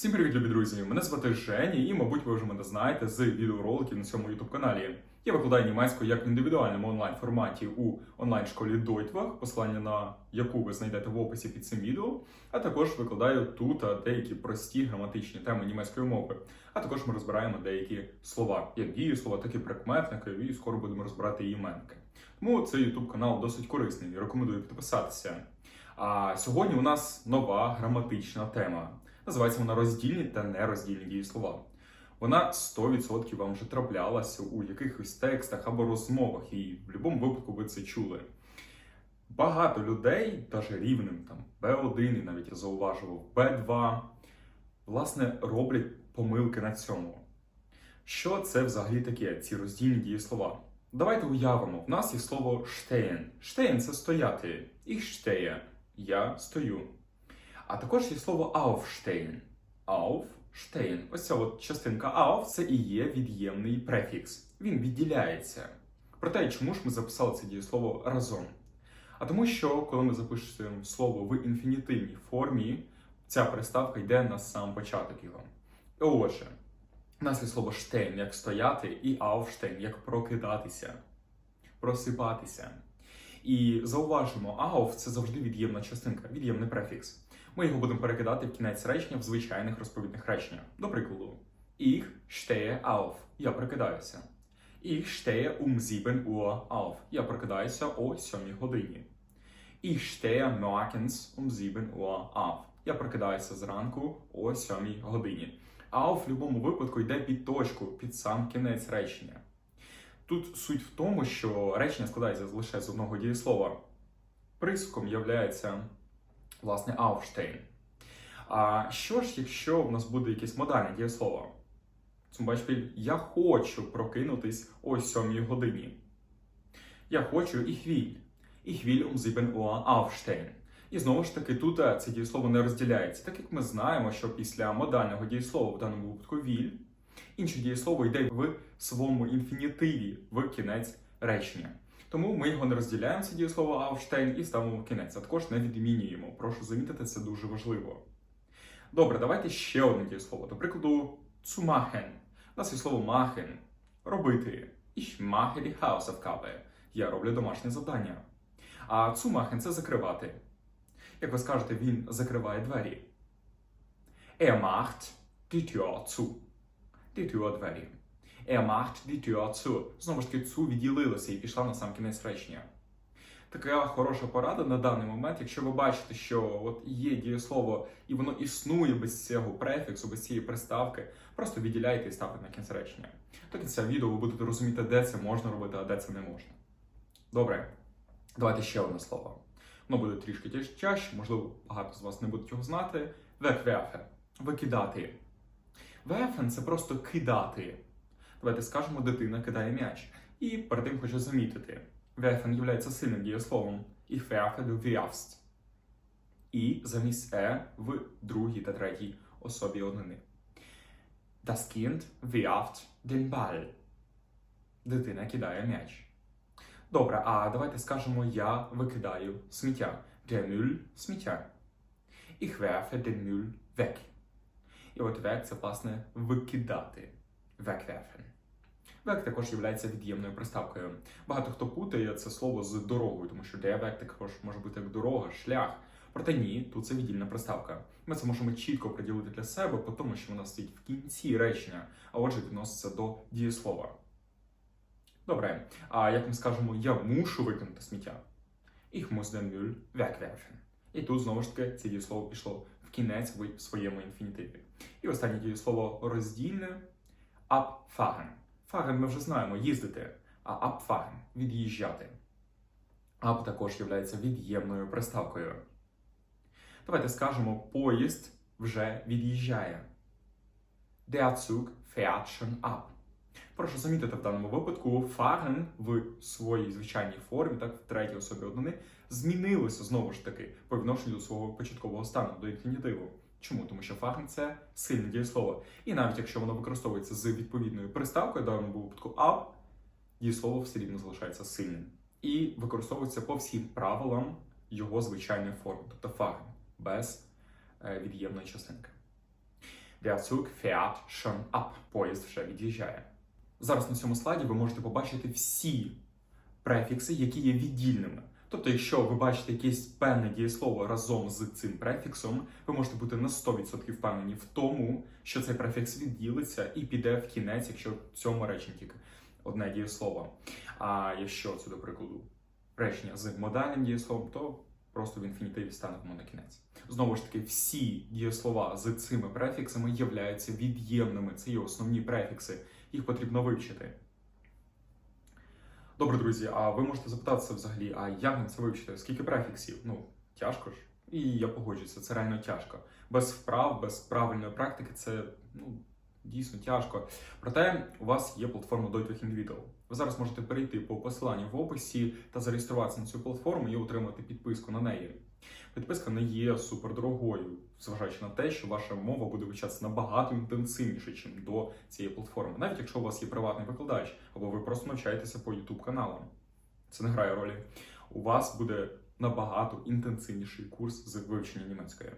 Всім привіт, любі друзі! Мене звати Женя, і, мабуть, ви вже мене знаєте з відеороликів на цьому youtube каналі. Я викладаю німецьку як в індивідуальному онлайн форматі у онлайн-школі Deutwag, посилання на яку ви знайдете в описі під цим відео. А також викладаю тут деякі прості граматичні теми німецької мови. А також ми розбираємо деякі слова, як дієслова, так і прикметники, і скоро будемо розбирати і іменники. Тому цей youtube канал досить корисний. Рекомендую підписатися. А сьогодні у нас нова граматична тема. Називається вона роздільні та нероздільні дієслова. Вона 100% вам вже траплялася у якихось текстах або розмовах, і в будь-якому випадку ви це чули. Багато людей, навіть рівнем там B1, і навіть я зауважував B2, власне, роблять помилки на цьому. Що це взагалі таке, ці роздільні дієслова? Давайте уявимо, в нас є слово stehen. Stehen – це стояти. Ich stehe – я стою. А також є слово aufstehen. Aufstehen. Ось ця от частинка auf це і є від'ємний префікс. Він відділяється. Проте, чому ж ми записали це дієслово разом? А тому, що коли ми запишемо слово в інфінітивній формі, ця приставка йде на сам початок його. Отже, у нас є слово штейн як стояти, і aufstehen як прокидатися, просипатися. І зауважимо, auf це завжди від'ємна частинка, від'ємний префікс. Ми його будемо перекидати в кінець речення в звичайних розповідних реченнях. До прикладу, Ich stehe auf. Я прокидаюся. Ich stehe um 7 Uhr auf. Я прокидаюся о 7 годині. Ich stehe morgens um 7 Uhr auf. Я прокидаюся зранку о 7 годині. Auf в будь-якому випадку йде під точку, під сам кінець речення. Тут суть в тому, що речення складається лише з одного дієслова. Присуком являється власне Aufstehen. А що ж, якщо в нас буде якесь модальне дієслово? Beispiel, я хочу прокинутись о 7 годині. Я хочу ich will. Ich will um 7 Uhr aufstehen. І знову ж таки, тут е, це дієслово не розділяється, так як ми знаємо, що після модального дієслова, в даному випадку will, інше дієслово йде в своєму інфінітиві в кінець речення. Тому ми його не розділяємо, це дієслово Aufstehen, і ставимо в кінець, а також не відмінюємо. Прошу замітити, це дуже важливо. Добре, давайте ще одне дієслово. До прикладу, machen. У нас є слово machen – робити. Ich mache die Hausaufgabe. Я роблю домашнє завдання. А machen – це закривати. Як ви скажете, він закриває двері. Er macht die Tür zu. Двері. Macht die Tür zu. Знову ж таки, цу відділилася і пішла на сам кінець речення. Така хороша порада на даний момент, якщо ви бачите, що от є дієслово і воно існує без цього префіксу, без цієї приставки, просто відділяйте і ставте на кінець речення. До кінця відео ви будете розуміти, де це можна робити, а де це не можна. Добре, давайте ще одне слово. Воно буде трішки тяжче, можливо, багато з вас не будуть його знати. Wegwerfen – викидати. Werfen – це просто кидати. Давайте скажемо, дитина кидає м'яч. І перед тим хочу замітити. Werfen є сильним дієсловом. Ich werfe, du wirfst. І замість е в другій та третій особі однини. Das Kind wirft den Ball. Дитина кидає м'яч. Добре, а давайте скажемо я викидаю сміття. Der Müll – сміття. Ich werfe den Müll weg. І от weg – це, власне, викидати. Wegwerfen. Век також є від'ємною приставкою. Багато хто путає це слово з дорогою, тому що der Weg також може бути як дорога, шлях. Проте ні, тут це віддільна приставка. Ми це можемо чітко приділити для себе, по тому що вона стоїть в кінці речення, а отже відноситься до дієслова. Добре, а як ми скажемо, я мушу викинути сміття? Ich muss den Müll wegwerfen. І тут знову ж таки це дієслово пішло в кінець в своєму інфінітиві. І останнє дієслово роздільне abfahren. Fahren ми вже знаємо їздити, а abfahren – від'їжджати. Ab також є від'ємною приставкою. Давайте скажемо, поїзд вже від'їжджає. Der Zug fährt schon ab. Прошу замітити в даному випадку fahren в своїй звичайній формі, так, в третій особі однини, змінилося знову ж таки по відношенню до свого початкового стану, до інфінітиву. Чому? Тому що fahren – це сильне дієслово. І навіть якщо воно використовується з відповідною приставкою, даному випадку ab, дієслово все рівно залишається сильним. І використовується по всім правилам його звичайної форми, тобто fahren, без е, від'ємної частинки. Der Zug fährt schon ab. Поїзд вже від'їжджає. Зараз на цьому слайді ви можете побачити всі префікси, які є віддільними. Тобто, якщо ви бачите якесь певне дієслово разом з цим префіксом, ви можете бути на 100% впевнені в тому, що цей префікс відділиться і піде в кінець, якщо в цьому реченні тільки одне дієслово. А якщо це, до прикладу, речення з модальним дієсловом, то просто в інфінітиві стане воно на кінець. Знову ж таки, всі дієслова з цими префіксами являються від'ємними. Це є основні префікси. Їх потрібно вивчити. Добре, друзі, а ви можете запитатися взагалі, а як нам це вивчити? Скільки префіксів? Ну, тяжко ж. І я погоджуюся, це реально тяжко. Без вправ, без правильної практики це ну, дійсно тяжко. Проте у вас є платформа Deutlich Individual. Ви зараз можете перейти по посиланню в описі та зареєструватися на цю платформу і отримати підписку на неї. Підписка не є супердорогою, зважаючи на те, що ваша мова буде вивчатися набагато інтенсивніше, ніж до цієї платформи, навіть якщо у вас є приватний викладач, або ви просто навчаєтеся по YouTube каналам. Це не грає ролі. У вас буде набагато інтенсивніший курс з вивчення німецької.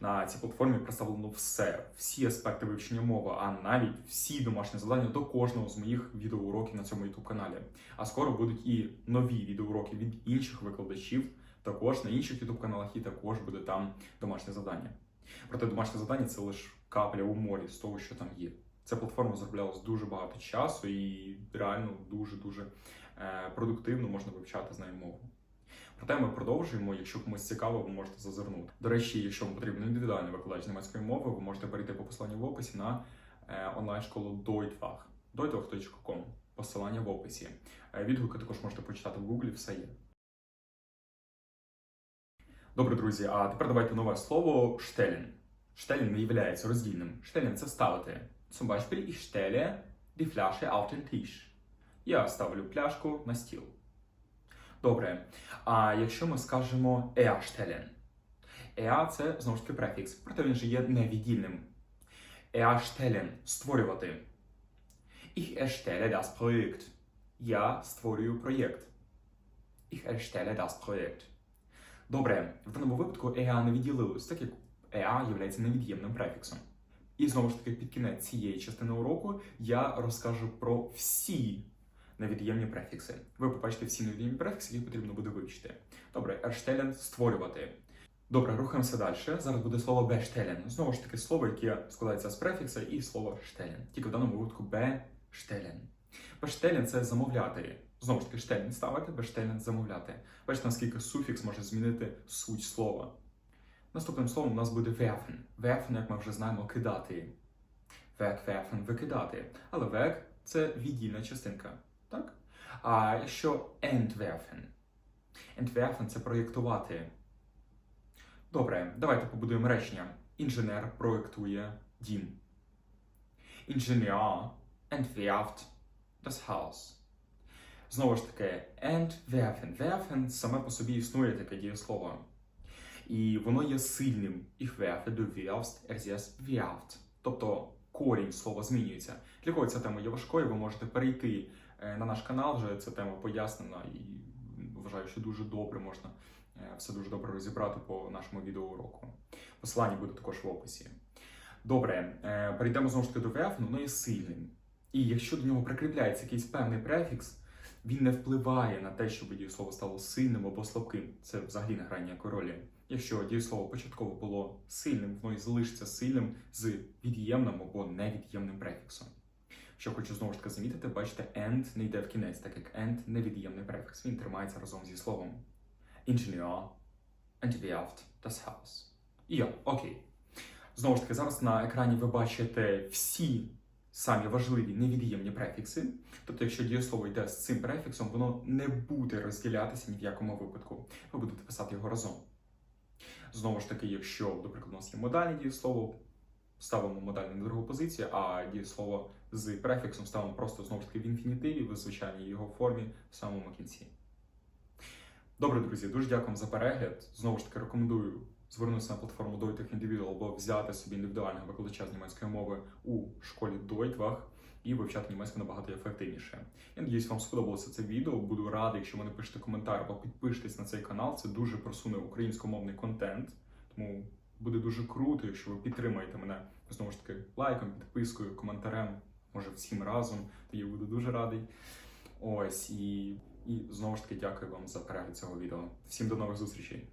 На цій платформі представлено все, всі аспекти вивчення мови, а навіть всі домашні завдання до кожного з моїх відеоуроків на цьому YouTube каналі. А скоро будуть і нові відеоуроки від інших викладачів, також на інших YouTube каналах, і також буде там домашнє завдання. Проте домашнє завдання це лише капля у морі з того, що там є. Ця платформа зароблялась дуже багато часу і реально дуже дуже е, продуктивно можна вивчати з нею мову. Проте ми продовжуємо. Якщо комусь цікаво, ви можете зазирнути. До речі, якщо вам потрібен індивідуальний викладач німецької мови, ви можете перейти по посиланню в описі на е, онлайн-школу Deutwach. Deutwach.com. Посилання в описі. Е, Відгуки також можете почитати в Google, все є. Добре, друзі, а тепер давайте нове слово штелін. Штелін не є роздільним. Штелін це ставити. Zum Beispiel, ich stelle die Flasche auf den Tisch. Я ставлю пляшку на стіл. Добре. А якщо ми скажемо erstellen? Er – це знову ж таки префікс, проте він же є невіддільним. Erstellen – створювати. Ich erstelle das Projekt. Я створюю проєкт. Ich erstelle das Projekt. Добре, в даному випадку EA не відділилось, так як EA є невід'ємним префіксом. І знову ж таки, під кінець цієї частини уроку я розкажу про всі невід'ємні префікси. Ви побачите всі невід'ємні префікси, які потрібно буде вивчити. Добре, erstellen – створювати. Добре, рухаємося далі. Зараз буде слово bestellen. Знову ж таки, слово, яке складається з префікса, і слово stellen. Тільки в даному випадку bestellen. Bestellen – це замовляти. Знову ж таки, штелін ставити, bestellen – замовляти. Бачите, наскільки суфікс може змінити суть слова. Наступним словом у нас буде werfen. Werfen, як ми вже знаємо, кидати. Wegwerfen – викидати. Але weg – це віддільна частинка. Так? А якщо entwerfen? Entwerfen – це проєктувати. Добре, давайте побудуємо речення. Інженер проєктує дім. Інженер entwerft das Haus. Знову ж таки, entwerfen. Werfen саме по собі існує таке дієслово. І воно є сильним. Ich werfe, du wirfst, er sie werft. Тобто корінь слова змінюється. Для кого ця тема є важкою, ви можете перейти е, на наш канал, вже ця тема пояснена і вважаю, що дуже добре можна е, все дуже добре розібрати по нашому відеоуроку. Посилання буде також в описі. Добре, е, перейдемо знову ж таки до werfen, воно є сильним. І якщо до нього прикріпляється якийсь певний префікс, він не впливає на те, щоб дієслово стало сильним або слабким. Це взагалі не грає ніякої ролі. Якщо дієслово початково було сильним, воно і залишиться сильним з від'ємним або невід'ємним префіксом. Що хочу знову ж таки замітити, бачите, end не йде в кінець, так як end невід'ємний префікс. Він тримається разом зі словом. Ingenieur entwerft das Haus. Я, окей. Знову ж таки, зараз на екрані ви бачите всі самі важливі невід'ємні префікси. Тобто, якщо дієслово йде з цим префіксом, воно не буде розділятися ні в якому випадку. Ви будете писати його разом. Знову ж таки, якщо, до прикладу, у нас є модальне дієслово, ставимо модальне на другу позицію, а дієслово з префіксом ставимо просто знову ж таки в інфінітиві, в звичайній його формі в самому кінці. Добре, друзі, дуже дякую за перегляд. Знову ж таки, рекомендую звернутися на платформу Deutlich Individual або взяти собі індивідуального викладача з німецької мови у школі Deutwach і вивчати німецьку набагато ефективніше. Я надіюсь, вам сподобалося це відео. Буду радий, якщо ви напишете коментар або підпишетесь на цей канал. Це дуже просуне українськомовний контент. Тому буде дуже круто, якщо ви підтримаєте мене знову ж таки лайком, підпискою, коментарем, може всім разом. Тоді буду дуже радий. Ось і, і знову ж таки дякую вам за перегляд цього відео. Всім до нових зустрічей!